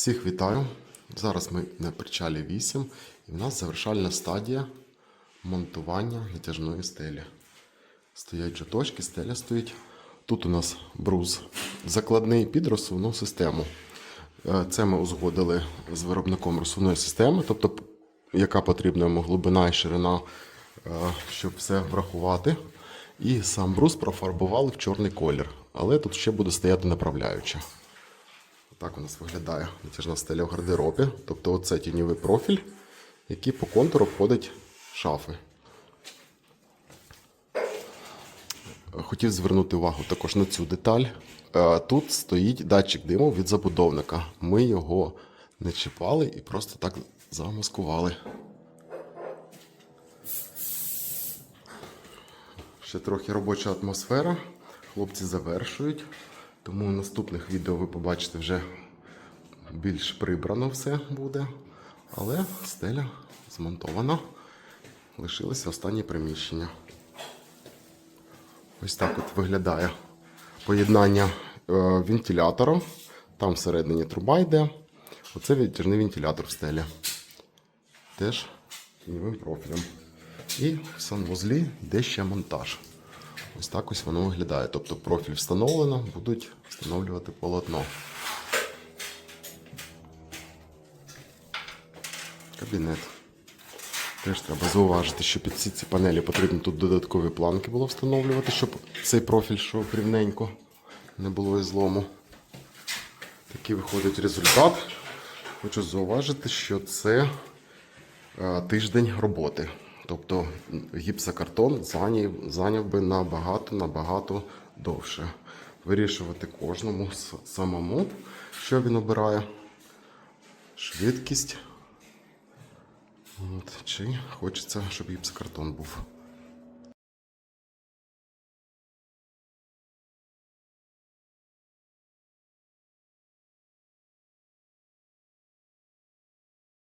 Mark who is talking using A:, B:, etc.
A: Всіх вітаю. Зараз ми на причалі 8 і в нас завершальна стадія монтування натяжної стелі. Стоять же точки, стеля стоїть. Тут у нас брус закладний під розсувну систему. Е, Це ми узгодили з виробником розсувної системи, тобто яка потрібна йому глибина і ширина, е, щоб все врахувати. І сам брус профарбували в чорний колір. Але тут ще буде стояти направляюча. Так у нас виглядає натяжна стеля в гардеробі. Тобто оце тіньовий профіль, який по контуру входить шафи. Хотів звернути увагу також на цю деталь. Е, Тут стоїть датчик диму від забудовника. Ми його не чіпали і просто так замаскували. Ще трохи робоча атмосфера. Хлопці завершують. Тому в наступних відео ви побачите вже більш прибрано все буде. Але стеля змонтована. Лишилися останні приміщення. Ось так от виглядає поєднання е, вентилятора. Там всередині труба йде. Оце вітірний вентилятор в стелі. Теж тіньовим профілем. І в санвузлі йде ще монтаж. Ось так ось воно виглядає. Тобто профіль встановлено, будуть встановлювати полотно. Кабінет. Теж треба зауважити, що під ці ці панелі потрібно тут додаткові планки було встановлювати, щоб цей профіль йшов рівненько, не було і злому. Такий виходить результат. Хочу зауважити, що це е, тиждень роботи. Тобто гіпсокартон зайняв, зайняв би набагато набагато довше. Вирішувати кожному самому, що він обирає. Швидкість. От, чи хочеться, щоб гіпсокартон був.